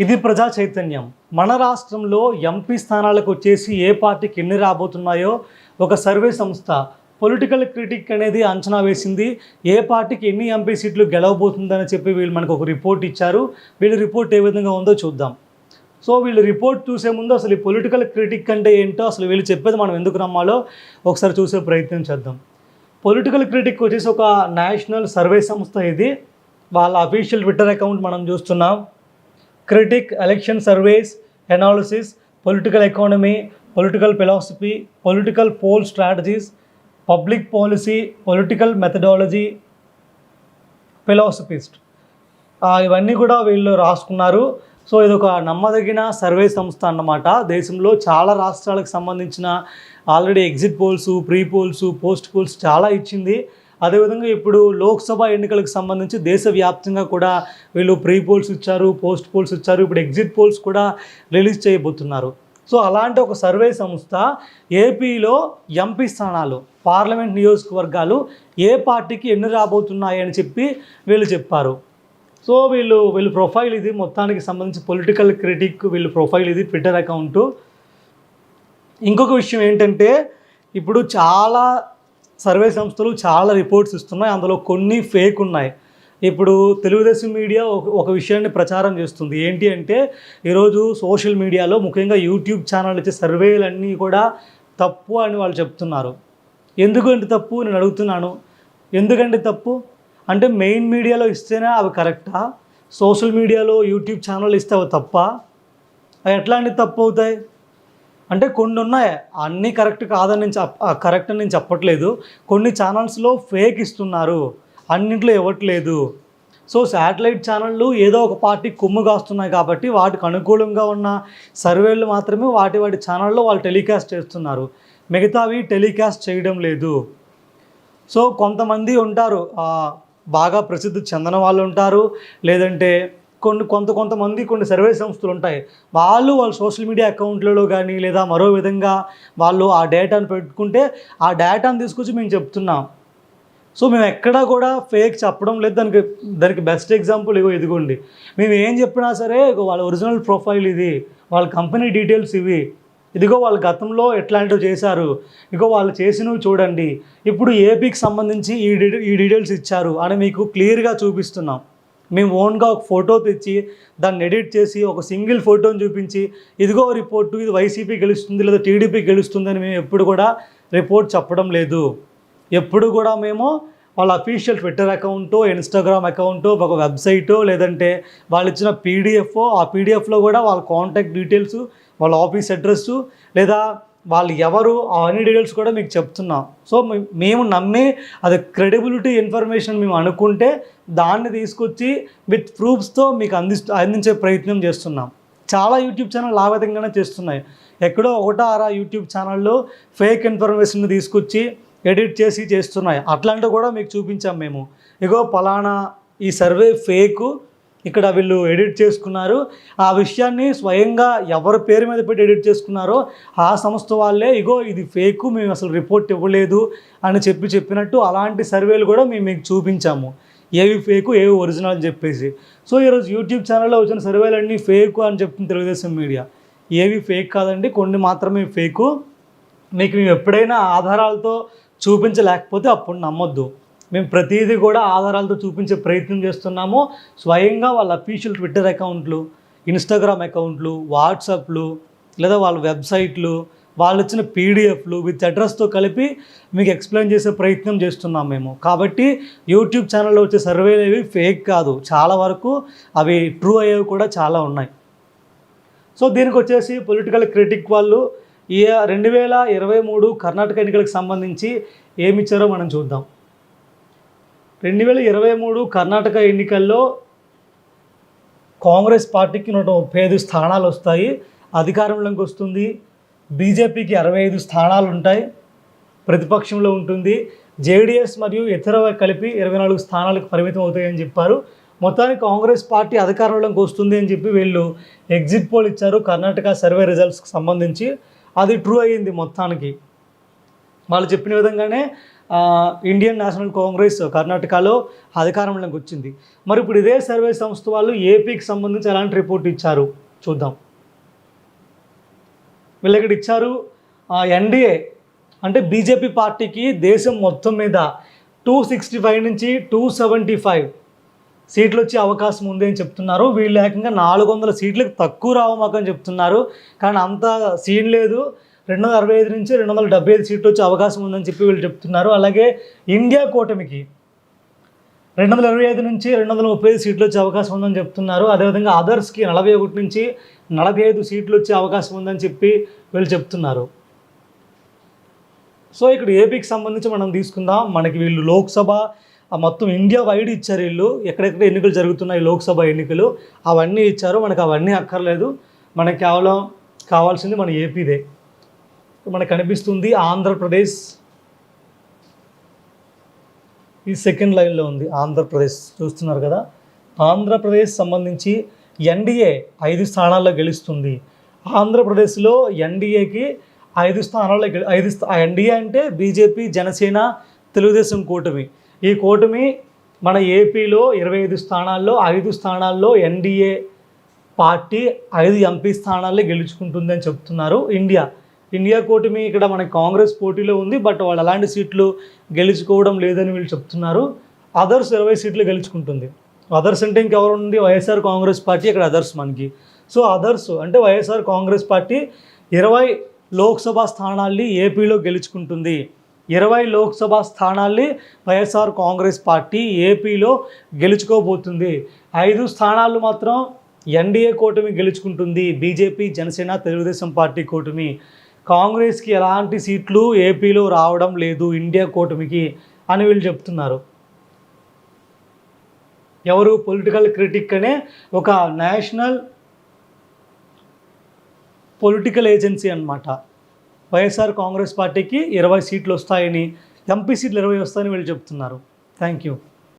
ఇది ప్రజా చైతన్యం. మన రాష్ట్రంలో ఎంపీ స్థానాలకు వచ్చేసి ఏ పార్టీకి ఎన్ని రాబోతున్నాయో ఒక సర్వే సంస్థ పొలిటికల్ క్రిటిక్ అనేది అంచనా వేసింది. ఏ పార్టీకి ఎన్ని ఎంపీ సీట్లు గెలవబోతుందని చెప్పి వీళ్ళు మనకు ఒక రిపోర్ట్ ఇచ్చారు. వీళ్ళ రిపోర్ట్ ఏ విధంగా ఉందో చూద్దాం. సో వీళ్ళు రిపోర్ట్ చూసే ముందు అసలు ఈ పొలిటికల్ క్రిటిక్ అంటే ఏంటో అసలు వీళ్ళు చెప్పేది మనం ఎందుకు నమ్మాలో ఒకసారి చూసే ప్రయత్నం చేద్దాం. పొలిటికల్ క్రిటిక్ వచ్చేసి ఒక నేషనల్ సర్వే సంస్థ ఇది. వాళ్ళ అఫీషియల్ ట్విట్టర్ అకౌంట్ మనం చూస్తున్నాం. Critic election surveys analysis political economy political philosophy political poll strategies public policy political methodology philosophist ఇవన్నీ కూడా వీళ్ళు రాసుకున్నారు. సో ఇది ఒక నమ్మదగిన సర్వే సంస్థ అన్నమాట. దేశంలో చాలా రాష్ట్రాలకు సంబంధించిన already exit polls pre polls post polls చాలా ఇచ్చింది. అదేవిధంగా ఇప్పుడు లోక్సభ ఎన్నికలకు సంబంధించి దేశవ్యాప్తంగా కూడా వీళ్ళు ప్రీ పోల్స్ ఇచ్చారు పోస్ట్ పోల్స్ ఇచ్చారు ఇప్పుడు ఎగ్జిట్ పోల్స్ కూడా రిలీజ్ చేయబోతున్నారు. సో అలాంటి ఒక సర్వే సంస్థ ఏపీలో ఎంపీ స్థానాలు పార్లమెంట్ నియోజకవర్గాలు ఏ పార్టీకి ఎన్ని రాబోతున్నాయి అని చెప్పి వీళ్ళు చెప్పారు. సో వీళ్ళు వీళ్ళ ప్రొఫైల్ ఇది మొత్తానికి సంబంధించి పొలిటికల్ క్రిటిక్ వీళ్ళ ప్రొఫైల్ ఇది ట్విట్టర్ అకౌంటు. ఇంకొక విషయం ఏంటంటే ఇప్పుడు చాలా సర్వే సంస్థలు చాలా రిపోర్ట్స్ ఇస్తున్నాయి. అందులో కొన్ని ఫేక్ ఉన్నాయి. ఇప్పుడు తెలుగుదేశం మీడియా ఒక ఒక విషయాన్ని ప్రచారం చేస్తుంది. ఏంటి అంటే ఈరోజు సోషల్ మీడియాలో ముఖ్యంగా యూట్యూబ్ ఛానల్ ఇచ్చే సర్వేలన్నీ కూడా తప్పు అని వాళ్ళు చెప్తున్నారు. ఎందుకంటే తప్పు? నేను అడుగుతున్నాను. ఎందుకంటే తప్పు? అంటే మెయిన్ మీడియాలో ఇస్తేనే అవి కరెక్టా? సోషల్ మీడియాలో యూట్యూబ్ ఛానల్ ఇస్తే అవి తప్ప? అవి ఎట్లాంటి తప్పు అవుతాయి? అంటే కొన్ని ఉన్నాయి అన్నీ కరెక్ట్ కాదని నేను కరెక్ట్ అని నేను చెప్పట్లేదు. కొన్ని ఛానల్స్లో ఫేక్ ఇస్తున్నారు. అన్నింటిలో ఇవ్వట్లేదు. సో శాటిలైట్ ఛానళ్ళు ఏదో ఒక పార్టీ కొమ్ము కాస్తున్నాయి కాబట్టి వాటికి అనుకూలంగా ఉన్న సర్వేలు మాత్రమే వాటి వాటి ఛానల్లో వాళ్ళు టెలికాస్ట్ చేస్తున్నారు. మిగతావి టెలికాస్ట్ చేయడం లేదు. సో కొంతమంది ఉంటారు. బాగా ప్రసిద్ధి చెందిన వాళ్ళు ఉంటారు. లేదంటే కొన్ని కొంత కొంతమంది కొన్ని సర్వే సంస్థలు ఉంటాయి వాళ్ళు వాళ్ళ సోషల్ మీడియా అకౌంట్లలో కానీ లేదా మరో విధంగా వాళ్ళు ఆ డేటాను పెట్టుకుంటే ఆ డేటాను తీసుకొచ్చి మేము చెప్తున్నాం. సో మేము ఎక్కడా కూడా ఫేక్ చెప్పడం లేదు. దానికి దానికి బెస్ట్ ఎగ్జాంపుల్ ఇగో ఇదిగోండి. మేము ఏం చెప్పినా సరే వాళ్ళ ఒరిజినల్ ప్రొఫైల్ ఇది. వాళ్ళ కంపెనీ డీటెయిల్స్ ఇవి. ఇదిగో వాళ్ళ గతంలో ఎట్లాంటివి చేశారు. ఇగో వాళ్ళు చేసినవి చూడండి. ఇప్పుడు ఏపీకి సంబంధించి ఈ డీ ఈ డీటెయిల్స్ ఇచ్చారు అని మీకు క్లియర్గా చూపిస్తున్నాం. మేము ఓన్గా ఒక ఫోటో తెచ్చి దాన్ని ఎడిట్ చేసి ఒక సింగిల్ ఫోటోని చూపించి ఇదిగో రిపోర్టు ఇది వైసీపీ గెలుస్తుంది లేదా టీడీపీ గెలుస్తుంది అని మేము ఎప్పుడు కూడా రిపోర్ట్ చెప్పడం లేదు. ఎప్పుడు కూడా మేము వాళ్ళ అఫీషియల్ ట్విట్టర్ అకౌంటో ఇన్స్టాగ్రామ్ అకౌంటో ఒక వెబ్సైటో లేదంటే వాళ్ళు ఇచ్చిన పీడిఎఫ్ ఆ పీడిఎఫ్లో కూడా వాళ్ళ కాంటాక్ట్ డీటెయిల్స్ వాళ్ళ ఆఫీస్ అడ్రస్సు లేదా వాళ్ళు ఎవరు అన్ని డీటెయిల్స్ కూడా మీకు చెప్తున్నాం. సో మే- మేము నమ్మి అది క్రెడిబిలిటీ ఇన్ఫర్మేషన్ మేము అనుకుంటే దాన్ని తీసుకొచ్చి విత్ ప్రూఫ్స్తో మీకు అంది అందించే ప్రయత్నం చేస్తున్నాం. చాలా యూట్యూబ్ ఛానల్ ఆ విధంగానే చేస్తున్నాయి. ఎక్కడో ఒకటో ఆరా యూట్యూబ్ ఛానల్లో ఫేక్ ఇన్ఫర్మేషన్ తీసుకొచ్చి ఎడిట్ చేసి చేస్తున్నాయి. అట్లాంటివి కూడా మీకు చూపించాం మేము. ఇగో పలానా ఈ సర్వే ఫేకు ఇక్కడ వీళ్ళు ఎడిట్ చేసుకున్నారు. ఆ విషయాన్ని స్వయంగా ఎవరి పేరు మీద పెట్టి ఎడిట్ చేసుకున్నారో ఆ సంస్థ వాళ్ళే ఇగో ఇది ఫేకు మేము అసలు రిపోర్ట్ ఇవ్వలేదు అని చెప్పి చెప్పినట్టు అలాంటి సర్వేలు కూడా మేము మీకు చూపించాము. ఏవి ఫేకు ఏవి ఒరిజినల్ అని చెప్పేసి. సో ఈరోజు యూట్యూబ్ ఛానల్లో వచ్చిన సర్వేలన్నీ ఫేకు అని చెప్తుంది తెలుగుదేశం మీడియా. ఏవి ఫేక్ కాదండి కొన్ని మాత్రమే ఫేకు. మీకు మేము ఎప్పుడైనా ఆధారాలతో చూపించలేకపోతే అప్పుడు నమ్మొద్దు. మేము ప్రతిదీ కూడా ఆధారాలతో చూపించే ప్రయత్నం చేస్తున్నాము. స్వయంగా వాళ్ళ అఫీషియల్ ట్విట్టర్ అకౌంట్లు ఇన్స్టాగ్రామ్ అకౌంట్లు వాట్సాప్లు లేదా వాళ్ళ వెబ్సైట్లు వాళ్ళు ఇచ్చిన పీడిఎఫ్లు విత్ అడ్రస్తో కలిపి మీకు ఎక్స్ప్లెయిన్ చేసే ప్రయత్నం చేస్తున్నాం మేము. కాబట్టి యూట్యూబ్ ఛానల్లో వచ్చే సర్వేలు అవి ఫేక్ కాదు. చాలా వరకు అవి ట్రూ అయ్యేవి కూడా చాలా ఉన్నాయి. సో దీనికి వచ్చేసి పొలిటికల్ క్రిటిక్ వాళ్ళు ఈ రెండు వేల ఇరవై మూడు కర్ణాటక ఎన్నికలకు సంబంధించి ఏమి ఇచ్చారో మనం చూద్దాం. రెండు వేల ఇరవై మూడు కర్ణాటక ఎన్నికల్లో కాంగ్రెస్ పార్టీకి నూట ముప్పై ఐదు స్థానాలు వస్తాయి. అధికారంలోకి వస్తుంది. బీజేపీకి అరవై ఐదు స్థానాలు ఉంటాయి. ప్రతిపక్షంలో ఉంటుంది. జేడిఎస్ మరియు ఇతర కలిపి ఇరవై నాలుగు స్థానాలకు పరిమితం అవుతాయని చెప్పారు. మొత్తానికి కాంగ్రెస్ పార్టీ అధికారంలోకి వస్తుంది అని చెప్పి వీళ్ళు ఎగ్జిట్ పోల్ ఇచ్చారు. కర్ణాటక సర్వే రిజల్ట్స్కి సంబంధించి. అది ట్రూ అయ్యింది మొత్తానికి. వాళ్ళు చెప్పిన విధంగానే ఇండియన్ నేషనల్ కాంగ్రెస్ కర్ణాటకలో అధికారంలోకి వచ్చింది. మరి ఇప్పుడు ఇదే సర్వే సంస్థ వాళ్ళు ఏపీకి సంబంధించి ఎలాంటి రిపోర్ట్ ఇచ్చారు? చూద్దాం. వీళ్ళు ఇక్కడ ఇచ్చారు? ఎన్డీఏ అంటే బీజేపీ పార్టీకి దేశం మొత్తం మీద టూ సిక్స్టీ ఫైవ్ నుంచి టూ సెవెంటీ ఫైవ్ సీట్లు వచ్చే అవకాశం ఉంది అని చెప్తున్నారు. వీళ్ళు ఏకంగా నాలుగు వందల సీట్లకు తక్కువ రావు మాకు అని చెప్తున్నారు. కానీ అంత సీన్ లేదు. రెండు వందల అరవై ఐదు నుంచి రెండు వందల డెబ్బై ఐదు సీట్లు వచ్చే అవకాశం ఉందని చెప్పి వీళ్ళు చెప్తున్నారు. అలాగే ఇండియా కూటమికి రెండు వందల ఇరవై ఐదు నుంచి రెండు వందల ముప్పై ఐదు సీట్లు వచ్చే అవకాశం ఉందని చెప్తున్నారు. అదేవిధంగా అదర్స్కి నలభై ఒకటి నుంచి నలభై ఐదు సీట్లు వచ్చే అవకాశం ఉందని చెప్పి వీళ్ళు చెప్తున్నారు. సో ఇక్కడ ఏపీకి సంబంధించి మనం తీసుకుందాం. మనకి వీళ్ళు లోక్సభ మొత్తం ఇండియా వైడ్ ఇచ్చారు వీళ్ళు. ఎక్కడెక్కడ ఎన్నికలు జరుగుతున్నాయి లోక్సభ ఎన్నికలు? అవన్నీ ఇచ్చారు. మనకు అవన్నీ అక్కర్లేదు. మనకి కేవలం కావాల్సింది మన ఏపీదే. మనకు కనిపిస్తుంది ఆంధ్రప్రదేశ్. ఈ సెకండ్ లైన్లో ఉంది ఆంధ్రప్రదేశ్. చూస్తున్నారు కదా? ఆంధ్రప్రదేశ్ సంబంధించి ఎన్డీఏ ఐదు స్థానాల్లో గెలుస్తుంది. ఆంధ్రప్రదేశ్లో ఎన్డీఏకి ఐదు స్థానాల్లో గెలి ఐదు ఎన్డీఏ అంటే బీజేపీ జనసేన తెలుగుదేశం కూటమి. ఈ కూటమి మన ఏపీలో ఇరవై ఐదు స్థానాల్లో ఐదు స్థానాల్లో ఎన్డీఏ పార్టీ ఐదు ఎంపీ స్థానాల్లో గెలుచుకుంటుందని చెప్తున్నారు ఇండియా. ఇండియా కూటమి ఇక్కడ మన కాంగ్రెస్ పోటీలో ఉంది బట్ వాళ్ళు అలాంటి సీట్లు గెలుచుకోవడం లేదని వీళ్ళు చెప్తున్నారు. అదర్స్ ఇరవై సీట్లు గెలుచుకుంటుంది. అదర్స్ అంటే ఇంకెవరు ఉంది? వైఎస్ఆర్ కాంగ్రెస్ పార్టీ ఇక్కడ అదర్స్ మనకి. సో అదర్స్ అంటే వైఎస్ఆర్ కాంగ్రెస్ పార్టీ ఇరవై లోక్సభ స్థానాల్ని ఏపీలో గెలుచుకుంటుంది. ఇరవై లోక్సభ స్థానాల్ని వైఎస్ఆర్ కాంగ్రెస్ పార్టీ ఏపీలో గెలుచుకోబోతుంది. ఐదు స్థానాలు మాత్రం ఎన్డీఏ కూటమి గెలుచుకుంటుంది. బీజేపీ జనసేన తెలుగుదేశం పార్టీ కూటమి. కాంగ్రెస్కి ఎలాంటి సీట్లు ఏపీలో రావడం లేదు ఇండియా కూటమికి అని వీళ్ళు చెప్తున్నారు. ఎవరు పొలిటికల్ క్రిటిక్ అనే ఒక నేషనల్ పొలిటికల్ ఏజెన్సీ అనమాట వైఎస్ఆర్ కాంగ్రెస్ పార్టీకి ఇరవై సీట్లు వస్తాయని ఎంపీ సీట్లు ఇరవై వస్తాయని వీళ్ళు చెప్తున్నారు. Thank you.